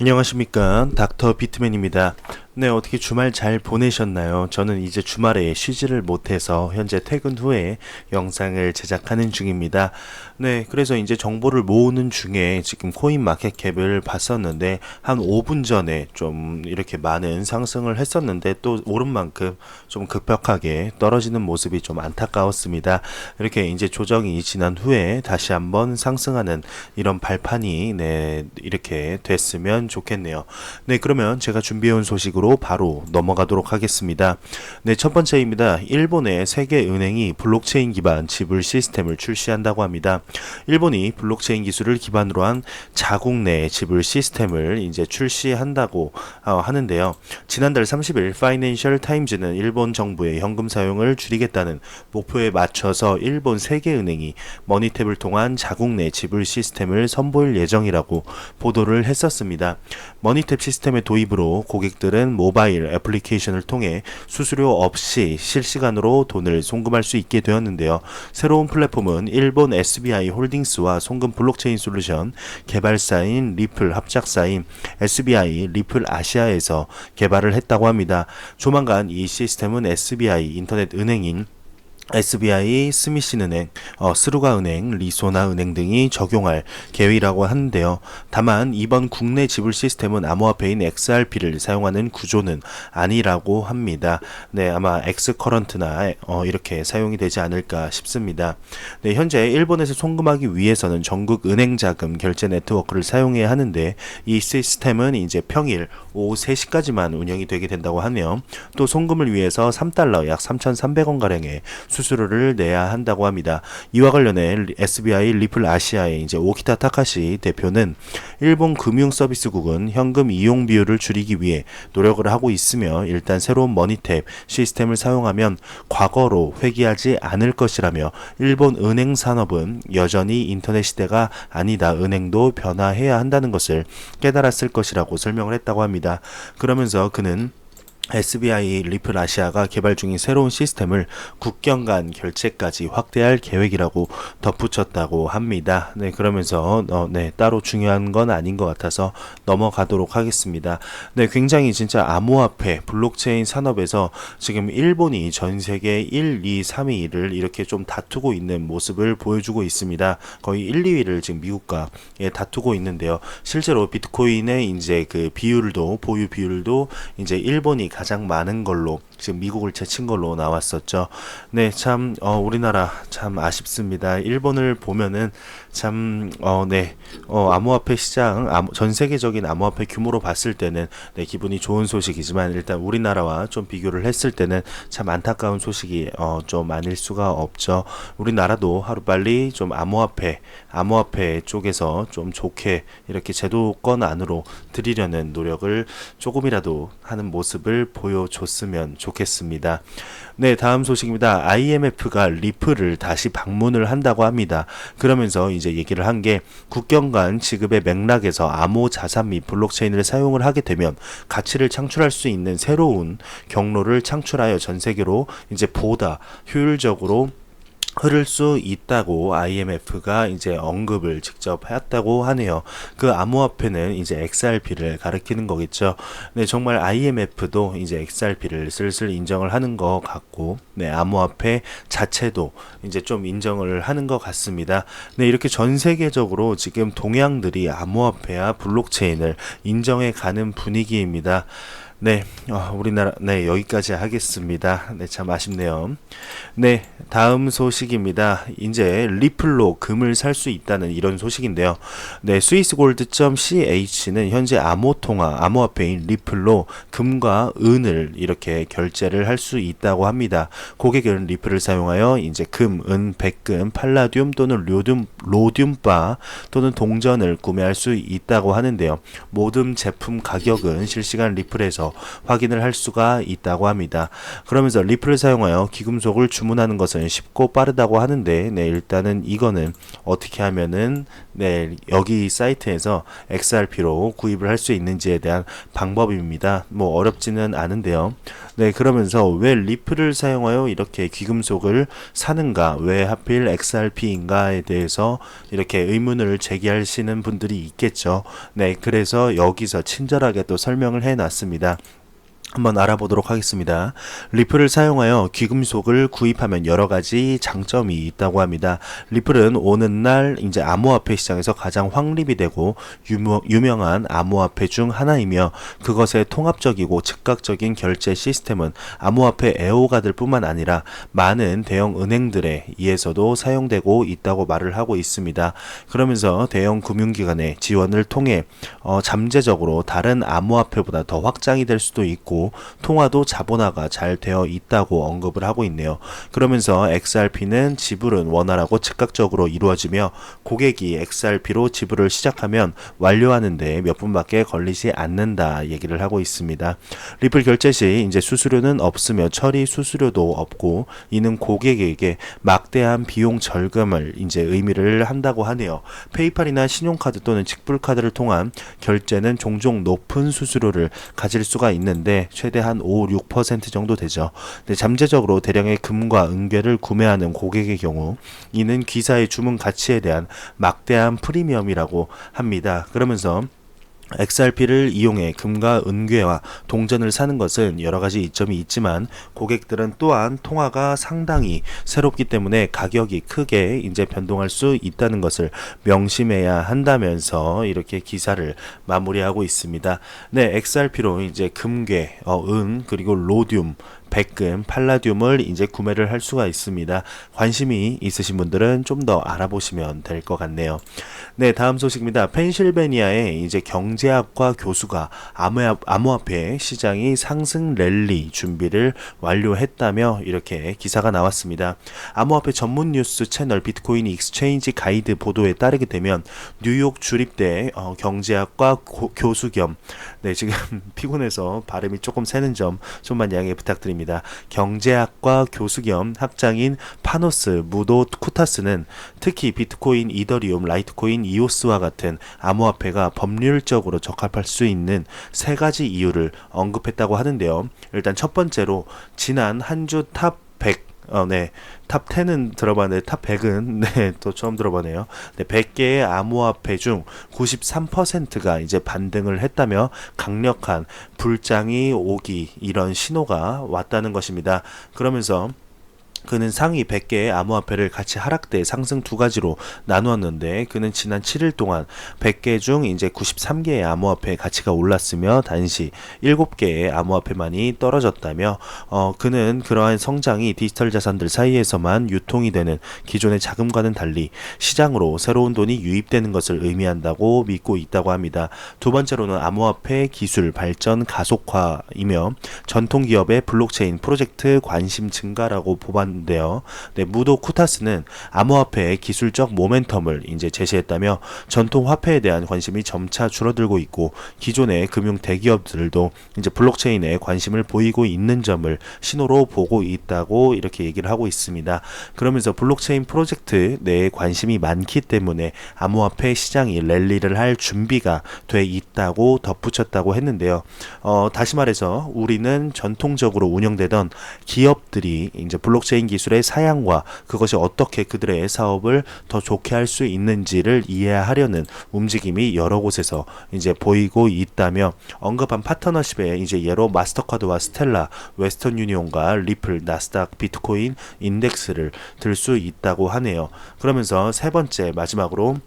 안녕하십니까 닥터 비트맨입니다. 네 어떻게 주말 잘 보내셨나요? 저는 이제 주말에 쉬지를 못해서 현재 퇴근 후에 영상을 제작하는 중입니다. 네 그래서 이제 정보를 모으는 중에 지금 코인 마켓캡을 봤었는데 한 5분 전에 좀 이렇게 많은 상승을 했었는데 또 오른 만큼 좀 급격하게 떨어지는 모습이 좀 안타까웠습니다. 이렇게 이제 조정이 지난 후에 다시 한번 상승하는 이런 발판이 네 이렇게 됐으면 좋겠네요. 네, 그러면 제가 준비해온 소식으로 바로 넘어가도록 하겠습니다. 네, 첫 번째입니다. 일본의 세계 은행이 블록체인 기반 지불 시스템을 출시한다고 합니다. 일본이 블록체인 기술을 기반으로 한 자국 내 지불 시스템을 이제 출시한다고 어, 하는데요. 지난달 30일 파이낸셜 타임즈는 일본 정부의 현금 사용을 줄이겠다는 목표에 맞춰서 일본 세계은행이 머니탭을 통한 자국 내 지불 시스템을 선보일 예정이라고 보도를 했었습니다. 머니탭 시스템의 도입으로 고객들은 모바일 애플리케이션을 통해 수수료 없이 실시간으로 돈을 송금할 수 있게 되었는데요. 새로운 플랫폼은 일본 SBI 홀딩스와 송금 블록체인 솔루션 개발사인 리플 합작사인 SBI 리플 아시아에서 개발을 했다고 합니다. 조만간 이 시스템은 SBI 인터넷 은행인 SBI, 스미신은행, 어, 스루가은행, 리소나은행 등이 적용할 계획이라고 하는데요. 다만 이번 국내 지불 시스템은 암호화폐인 XRP를 사용하는 구조는 아니라고 합니다. 네, 아마 엑스커런트나 어, 이렇게 사용이 되지 않을까 싶습니다. 네, 현재 일본에서 송금하기 위해서는 전국 은행 자금 결제 네트워크를 사용해야 하는데 이 시스템은 이제 평일 오후 3시까지만 운영이 되게 된다고 하며 또 송금을 위해서 3달러 약 3,300원 가량의 수수료를 내야 한다고 합니다. 이와 관련해 SBI 리플 아시아의 이제 오키타 타카시 대표는 일본 금융 서비스국은 현금 이용 비율을 줄이기 위해 노력을 하고 있으며 일단 새로운 머니탭 시스템을 사용하면 과거로 회귀하지 않을 것이라며 일본 은행 산업은 여전히 인터넷 시대가 아니다. 은행도 변화해야 한다는 것을 깨달았을 것이라고 설명을 했다고 합니다. 그러면서 그는 SBI 리플 아시아가 개발 중인 새로운 시스템을 국경 간 결제까지 확대할 계획이라고 덧붙였다고 합니다. 네, 그러면서 어, 네, 따로 중요한 건 아닌 것 같아서 넘어가도록 하겠습니다. 네, 굉장히 진짜 암호화폐, 블록체인 산업에서 지금 일본이 전 세계 1, 2, 3위를 이렇게 좀 다투고 있는 모습을 보여주고 있습니다. 거의 1, 2위를 지금 미국과 예, 다투고 있는데요. 실제로 비트코인의 이제 그 비율도 보유 비율도 이제 일본이 가장 많은 걸로 지금 미국을 제친 걸로 나왔었죠. 네, 참 어, 우리나라 참 아쉽습니다. 일본을 보면은 참 어, 네, 어, 암호화폐 시장, 암, 전 세계적인 암호화폐 규모로 봤을 때는 네, 기분이 좋은 소식이지만 일단 우리나라와 좀 비교를 했을 때는 참 안타까운 소식이 어, 좀 아닐 수가 없죠. 우리나라도 하루빨리 좀 암호화폐, 암호화폐 쪽에서 좀 좋게 이렇게 제도권 안으로 들이려는 노력을 조금이라도 하는 모습을 보여줬으면 좋겠습니다. 네, 다음 소식입니다. IMF가 리플을 다시 방문을 한다고 합니다. 그러면서 이제 얘기를 한 게 국경 간 지급의 맥락에서 암호 자산 및 블록체인을 사용을 하게 되면 가치를 창출할 수 있는 새로운 경로를 창출하여 전 세계로 이제 보다 효율적으로 흐를 수 있다고 IMF가 이제 언급을 직접 했다고 하네요. 그 암호화폐는 이제 XRP를 가리키는 거겠죠. 네, 정말 IMF도 이제 XRP를 슬슬 인정을 하는 것 같고, 네, 암호화폐 자체도 이제 좀 인정을 하는 것 같습니다. 네, 이렇게 전 세계적으로 지금 동양들이 암호화폐와 블록체인을 인정해 가는 분위기입니다. 네, 어, 우리나라, 네, 여기까지 하겠습니다. 네, 참 아쉽네요. 네, 다음 소식입니다. 이제 리플로 금을 살 수 있다는 이런 소식인데요. 네, 스위스골드.ch는 현재 암호통화, 암호화폐인 리플로 금과 은을 이렇게 결제를 할 수 있다고 합니다. 고객은 리플을 사용하여 이제 금, 은, 백금, 팔라듐 또는 로듐, 로듐바 또는 동전을 구매할 수 있다고 하는데요. 모든 제품 가격은 실시간 리플에서 확인을 할 수가 있다고 합니다. 그러면서 리플을 사용하여 귀금속을 주문하는 것은 쉽고 빠르다고 하는데 네, 일단은 이거는 어떻게 하면은 네, 여기 사이트에서 XRP로 구입을 할 수 있는지에 대한 방법입니다. 뭐 어렵지는 않은데요. 네, 그러면서 왜 리플을 사용하여 이렇게 귀금속을 사는가, 왜 하필 XRP인가에 대해서 이렇게 의문을 제기하시는 분들이 있겠죠. 네, 그래서 여기서 친절하게 또 설명을 해 놨습니다. 한번 알아보도록 하겠습니다. 리플을 사용하여 귀금속을 구입하면 여러 가지 장점이 있다고 합니다. 리플은 오는 날 이제 암호화폐 시장에서 가장 확립이 되고 유명, 유명 한 암호화폐 중 하나이며 그것의 통합적이고 즉각적인 결제 시스템은 암호화폐 애호가들 뿐만 아니라 많은 대형 은행들에 의해서도 사용되고 있다고 말을 하고 있습니다. 그러면서 대형 금융기관의 지원을 통해 어, 잠재적으로 다른 암호화폐보다 더 확장이 될 수도 있고 통화도 자본화가 잘 되어 있다고 언급을 하고 있네요. 그러면서 XRP는 지불은 원활하고 즉각적으로 이루어지며 고객이 XRP로 지불을 시작하면 완료하는데 몇 분밖에 걸리지 않는다 얘기를 하고 있습니다. 리플 결제 시 이제 수수료는 없으며 처리 수수료도 없고 이는 고객에게 막대한 비용 절감을 이제 의미를 한다고 하네요. 페이팔이나 신용카드 또는 직불카드를 통한 결제는 종종 높은 수수료를 가질 수가 있는데 최대 한 5, 6% 정도 되죠. 근데 잠재적으로 대량의 금과 은괴를 구매하는 고객의 경우 이는 기사의 주문 가치에 대한 막대한 프리미엄이라고 합니다. 그러면서 XRP를 이용해 금과 은괴와 동전을 사는 것은 여러 가지 이점이 있지만 고객들은 또한 통화가 상당히 새롭기 때문에 가격이 크게 이제 변동할 수 있다는 것을 명심해야 한다면서 이렇게 기사를 마무리하고 있습니다. 네, XRP로 이제 금괴, 어, 은 그리고 로듐 백금, 팔라듐을 이제 구매를 할 수가 있습니다. 관심이 있으신 분들은 좀 더 알아보시면 될 것 같네요. 네, 다음 소식입니다. 펜실베니아의 이제 경제학과 교수가 암호화폐 시장이 상승 랠리 준비를 완료했다며 이렇게 기사가 나왔습니다. 암호화폐 전문 뉴스 채널 비트코인 익스체인지 가이드 보도에 따르게 되면 뉴욕 주립대 어, 경제학과 고, 교수 겸 네, 지금 피곤해서 발음이 조금 새는 점 좀만 양해 부탁드립니다. 경제학과 교수 겸 학장인 파노스 무도 쿠타스는 특히 비트코인, 이더리움, 라이트코인, 이오스와 같은 암호화폐가 법률적으로 적합할 수 있는 세 가지 이유를 언급했다고 하는데요. 일단 첫 번째로 지난 한 주 탑 100 어, 네. 탑 10은 들어봤는데 탑 100은 네, 또 처음 들어보네요. 네, 100개의 암호화폐 중 93%가 이제 반등을 했다며 강력한 불장이 오기 이런 신호가 왔다는 것입니다. 그러면서 그는 상위 100개의 암호화폐를 같이 하락대 상승 두 가지로 나누었는데 그는 지난 7일 동안 100개 중 이제 93개의 암호화폐의 가치가 올랐으며 단시 7개의 암호화폐만이 떨어졌다며 어 그는 그러한 성장이 디지털 자산들 사이에서만 유통이 되는 기존의 자금과는 달리 시장으로 새로운 돈이 유입되는 것을 의미한다고 믿고 있다고 합니다. 두 번째로는 암호화폐 기술 발전 가속화이며 전통 기업의 블록체인 프로젝트 관심 증가라고 보반 있는데요. 네, 무도 쿠타스는 암호화폐의 기술적 모멘텀을 이제 제시했다며 전통 화폐에 대한 관심이 점차 줄어들고 있고 기존의 금융 대기업들도 이제 블록체인에 관심을 보이고 있는 점을 신호로 보고 있다고 이렇게 얘기를 하고 있습니다. 그러면서 블록체인 프로젝트 내에 관심이 많기 때문에 암호화폐 시장이 랠리를 할 준비가 돼 있다고 덧붙였다고 했는데요. 어, 다시 말해서 우리는 전통적으로 운영되던 기업들이 이제 블록체인 블록체인 기술의 사양과 그것이 어떻게 그들의 사업을 더 좋게 할 수 있는지를 이해하려는 움직임이 여러 곳에서 이제 보이고 있다며 언급한 파트너십에 이제 예로 마스터카드와 스텔라, 웨스턴 유니온과 리플, 나스닥, 비트코인 인덱스를 들 수 있다고 하네요. 그러면서 세 번째 마지막으로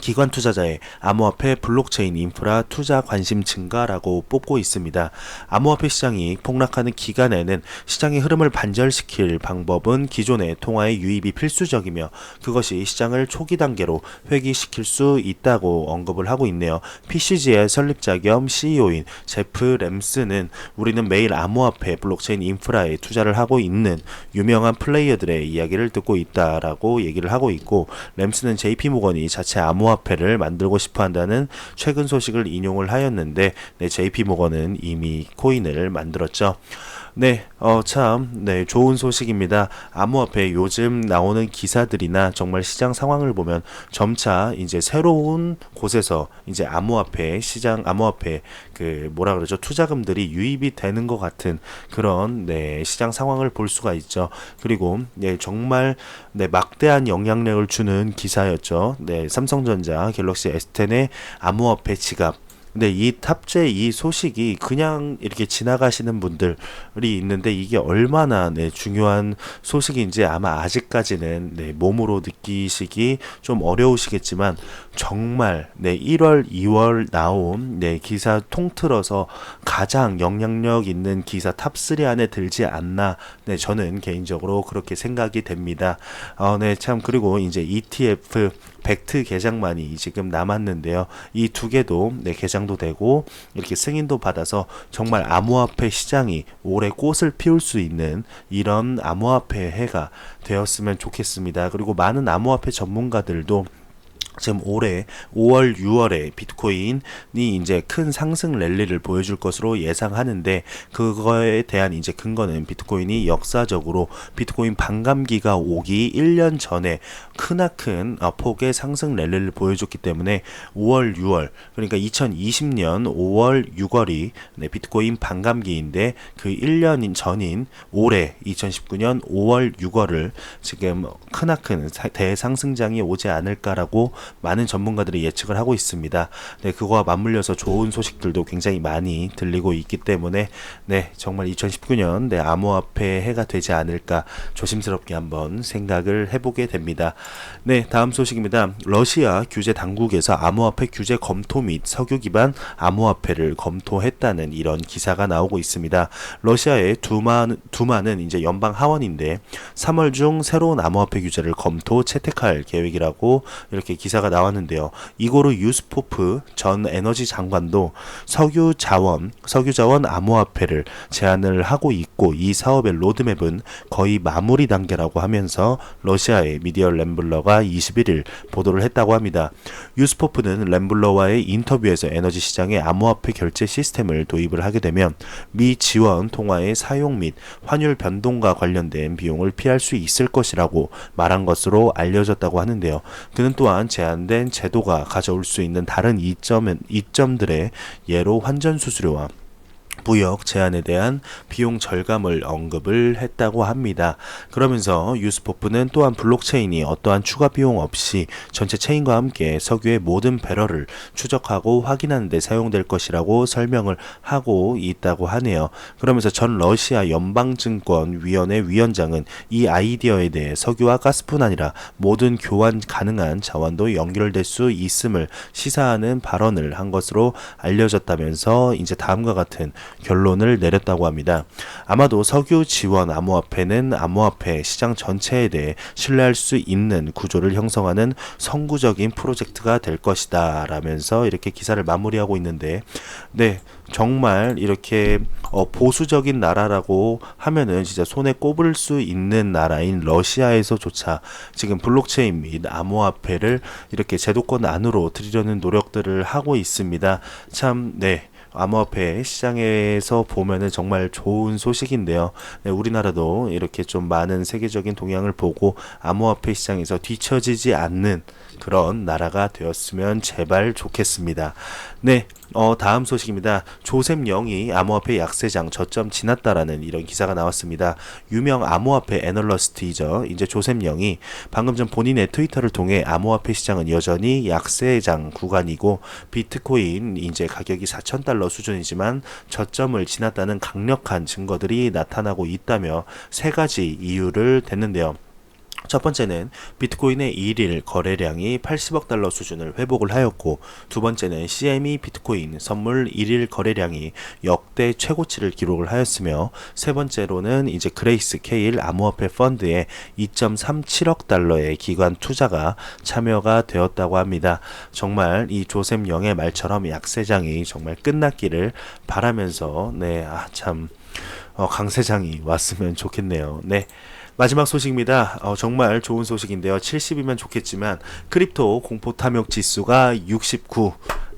기관 투자자의 암호화폐 블록체인 인프라 투자 관심 증가라고 뽑고 있습니다. 암호화폐 시장이 폭락하는 기간에는 시장의 흐름을 반절시킬 방법은 기존의 통화의 유입이 필수적이며 그것이 시장을 초기 단계로 회귀시킬 수 있다고 언급을 하고 있네요. PCG의 설립자 겸 CEO인 제프 램스는 우리는 매일 암호화폐 블록체인 인프라에 투자를 하고 있는 유명한 플레이어들의 이야기를 듣고 있다라고 얘기를 하고 있고 램스는 JP 모건이 자체 암호 암호화폐를 만들고 싶어 한다는 최근 소식을 인용을 하였는데 네, JP 모건은 이미 코인을 만들었죠. 네, 어, 참, 네, 좋은 소식입니다. 암호화폐 요즘 나오는 기사들이나 정말 시장 상황을 보면 점차 이제 새로운 곳에서 이제 암호화폐, 시장 암호화폐, 그, 뭐라 그러죠? 투자금들이 유입이 되는 것 같은 그런, 네, 시장 상황을 볼 수가 있죠. 그리고, 네, 정말, 네, 막대한 영향력을 주는 기사였죠. 네, 삼성전자 갤럭시 S10의 암호화폐 지갑. 근데 이 탑재 이 소식이 그냥 이렇게 지나가시는 분들이 있는데 이게 얼마나 네, 중요한 소식인지 아마 아직까지는 네, 몸으로 느끼시기 좀 어려우시겠지만 정말 네, 1월, 2월 나온 네, 기사 통틀어서 가장 영향력 있는 기사 탑3 안에 들지 않나 네, 저는 개인적으로 그렇게 생각이 됩니다. 어, 네, 참 그리고 이제 ETF 벡트 개장만이 지금 남았는데요. 이 두 개도 네, 개장도 되고 이렇게 승인도 받아서 정말 암호화폐 시장이 올해 꽃을 피울 수 있는 이런 암호화폐 해가 되었으면 좋겠습니다. 그리고 많은 암호화폐 전문가들도 지금 올해 5월, 6월에 비트코인이 이제 큰 상승 랠리를 보여줄 것으로 예상하는데 그거에 대한 이제 근거는 비트코인이 역사적으로 비트코인 반감기가 오기 1년 전에 크나큰 어, 폭의 상승 랠리를 보여줬기 때문에 5월, 6월 그러니까 2020년 5월, 6월이 네, 비트코인 반감기인데 그 1년 전인 올해 2019년 5월, 6월을 지금 크나큰 대상승장이 오지 않을까라고 많은 전문가들이 예측을 하고 있습니다. 네, 그거와 맞물려서 좋은 소식들도 굉장히 많이 들리고 있기 때문에 네, 정말 2019년 네, 암호화폐 해가 되지 않을까 조심스럽게 한번 생각을 해보게 됩니다. 네, 다음 소식입니다. 러시아 규제 당국에서 암호화폐 규제 검토 및 석유 기반 암호화폐를 검토했다는 이런 기사가 나오고 있습니다. 러시아의 두마, 두마는 이제 연방 하원인데 3월 중 새로운 암호화폐 규제를 검토 채택할 계획이라고 이렇게 기사 기사가 나왔는데요. 이고르 유스포프 전 에너지 장관도 석유 자원, 석유 자원 암호화폐를 제안을 하고 있고 이 사업의 로드맵은 거의 마무리 단계라고 하면서 러시아의 미디어 램블러가 21일 보도를 했다고 합니다. 유스포프는 램블러와의 인터뷰에서 에너지 시장에 암호화폐 결제 시스템을 도입을 하게 되면 미 지원 통화의 사용 및 환율 변동과 관련된 비용을 피할 수 있을 것이라고 말한 것으로 알려졌다고 하는데요. 그는 또한 제 제한된 제도가 가져올 수 있는 다른 이점은 이점들의 예로 환전 수수료와 무역 제한에 대한 비용 절감을 언급을 했다고 합니다. 그러면서 유스포프는 또한 블록체인이 어떠한 추가 비용 없이 전체 체인과 함께 석유의 모든 배럴을 추적하고 확인하는 데 사용될 것이라고 설명을 하고 있다고 하네요. 그러면서 전 러시아 연방증권위원회 위원장은 이 아이디어에 대해 석유와 가스뿐 아니라 모든 교환 가능한 자원도 연결될 수 있음을 시사하는 발언을 한 것으로 알려졌다면서 이제 다음과 같은 결론을 내렸다고 합니다. 아마도 석유 지원 암호화폐는 암호화폐 시장 전체에 대해 신뢰할 수 있는 구조를 형성하는 선구적인 프로젝트가 될 것이다. 라면서 이렇게 기사를 마무리하고 있는데, 네, 정말 이렇게 어, 보수적인 나라라고 하면은 진짜 손에 꼽을 수 있는 나라인 러시아에서조차 지금 블록체인 및 암호화폐를 이렇게 제도권 안으로 들이려는 노력들을 하고 있습니다. 참, 네. 암호화폐 시장에서 보면은 정말 좋은 소식인데요. 네, 우리나라도 이렇게 좀 많은 세계적인 동향을 보고 암호화폐 시장에서 뒤처지지 않는 그런 나라가 되었으면 제발 좋겠습니다. 네, 어, 다음 소식입니다. 조셉 영이 암호화폐 약세장 저점 지났다라는 이런 기사가 나왔습니다. 유명 암호화폐 애널러스트이죠. 이제 조셉 영이 방금 전 본인의 트위터를 통해 암호화폐 시장은 여전히 약세장 구간이고 비트코인 이제 가격이 4,000달러 수준이지만 저점을 지났다는 강력한 증거들이 나타나고 있다며 세 가지 이유를 댔는데요. 첫 번째는 비트코인의 1일 거래량이 80억 달러 수준을 회복을 하였고 두 번째는 CME 비트코인 선물 1일 거래량이 역대 최고치를 기록을 하였으며 세 번째로는 이제 그레이스 K1 암호화폐 펀드에 2.37억 달러의 기관 투자가 참여가 되었다고 합니다. 정말 이 조셉 영의 말처럼 약세장이 정말 끝났기를 바라면서 네, 아 참 어, 강세장이 왔으면 좋겠네요. 네. 마지막 소식입니다. 어, 정말 좋은 소식인데요. 70이면 좋겠지만 크립토 공포 탐욕 지수가 69.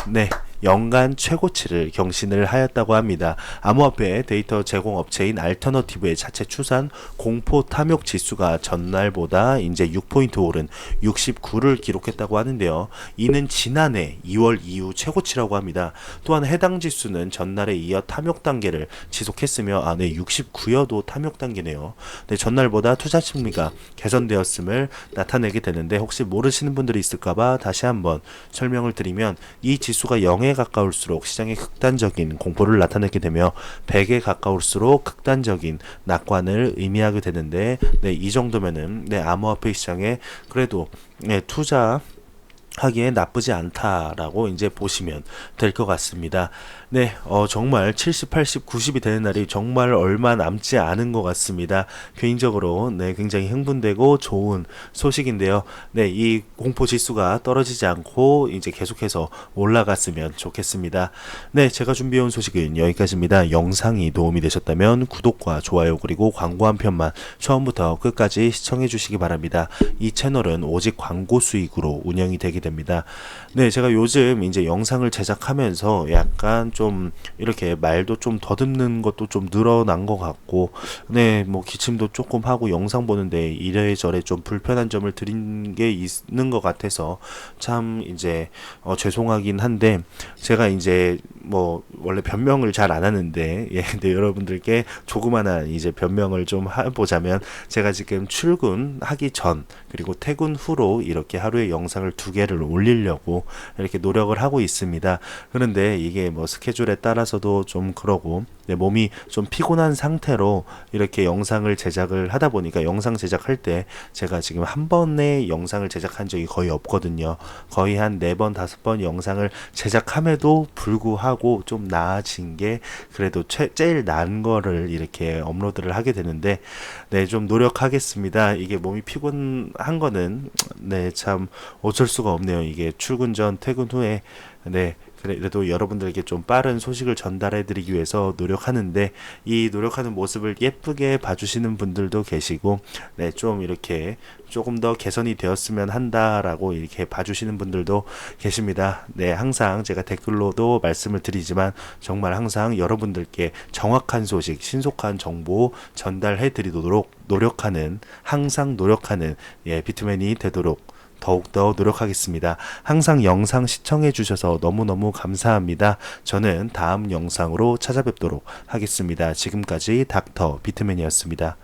네. 연간 최고치를 경신을 하였다고 합니다. 암호화폐 데이터 제공 업체인 알터너티브의 자체 추산 공포 탐욕 지수가 전날보다 이제 6포인트 오른 69를 기록했다고 하는데요. 이는 지난해 2월 이후 최고치라고 합니다. 또한 해당 지수는 전날에 이어 탐욕 단계를 지속했으며 아, 네, 69여도 탐욕 단계네요. 네, 전날보다 투자 심리가 개선되었음을 나타내게 되는데 혹시 모르시는 분들이 있을까봐 다시 한번 설명을 드리면 이 지수가 0에 가까울수록 시장에 극단적인 공포를 나타내게 되며 100에 가까울수록 극단적인 낙관을 의미하게 되는데 네, 이 정도면은 네, 암호화폐 시장에 그래도 네, 투자 하기에 나쁘지 않다라고 이제 보시면 될 것 같습니다. 네, 어, 정말 70, 80, 90이 되는 날이 정말 얼마 남지 않은 것 같습니다. 개인적으로 네, 굉장히 흥분되고 좋은 소식인데요. 네, 이 공포 지수가 떨어지지 않고 이제 계속해서 올라갔으면 좋겠습니다. 네, 제가 준비해온 소식은 여기까지입니다. 영상이 도움이 되셨다면 구독과 좋아요 그리고 광고 한 편만 처음부터 끝까지 시청해 주시기 바랍니다. 이 채널은 오직 광고 수익으로 운영이 되게 됩니다. 네, 제가 요즘 이제 영상을 제작하면서 약간 좀 이렇게 말도 좀 더듬는 것도 좀 늘어난 것 같고, 네, 뭐 기침도 조금 하고 영상 보는데 이래저래 좀 불편한 점을 드린 게 있는 것 같아서 참 이제 어, 죄송하긴 한데 제가 이제 뭐 원래 변명을 잘 안 하는데 예, 근데 여러분들께 조그마한 이제 변명을 좀 해보자면 제가 지금 출근하기 전 그리고 퇴근 후로 이렇게 하루에 영상을 두 개를 올리려고 이렇게 노력을 하고 있습니다. 그런데 이게 뭐 스케줄에 따라서도 좀 그러고 내 몸이 좀 피곤한 상태로 이렇게 영상을 제작을 하다 보니까 영상 제작할 때 제가 지금 한 번에 영상을 제작한 적이 거의 없거든요. 거의 한 네 번, 다섯 번 영상을 제작함에도 불구하고 좀 나아진 게 그래도 최, 제일 나은 거를 이렇게 업로드를 하게 되는데 네, 좀 노력하겠습니다. 이게 몸이 피곤한 거는 네, 참 어쩔 수가 없네요. 이게 출근 전, 퇴근 후에 네, 그래도 여러분들에게 좀 빠른 소식을 전달해 드리기 위해서 노력하는데 이 노력하는 모습을 예쁘게 봐주시는 분들도 계시고 네, 좀 이렇게 조금 더 개선이 되었으면 한다라고 이렇게 봐주시는 분들도 계십니다. 네, 항상 제가 댓글로도 말씀을 드리지만 정말 항상 여러분들께 정확한 소식, 신속한 정보 전달해 드리도록 노력하는 항상 노력하는 예, 비트맨이 되도록 더욱더 노력하겠습니다. 항상 영상 시청해 주셔서 너무너무 감사합니다. 저는 다음 영상으로 찾아뵙도록 하겠습니다. 지금까지 닥터 비트맨이었습니다.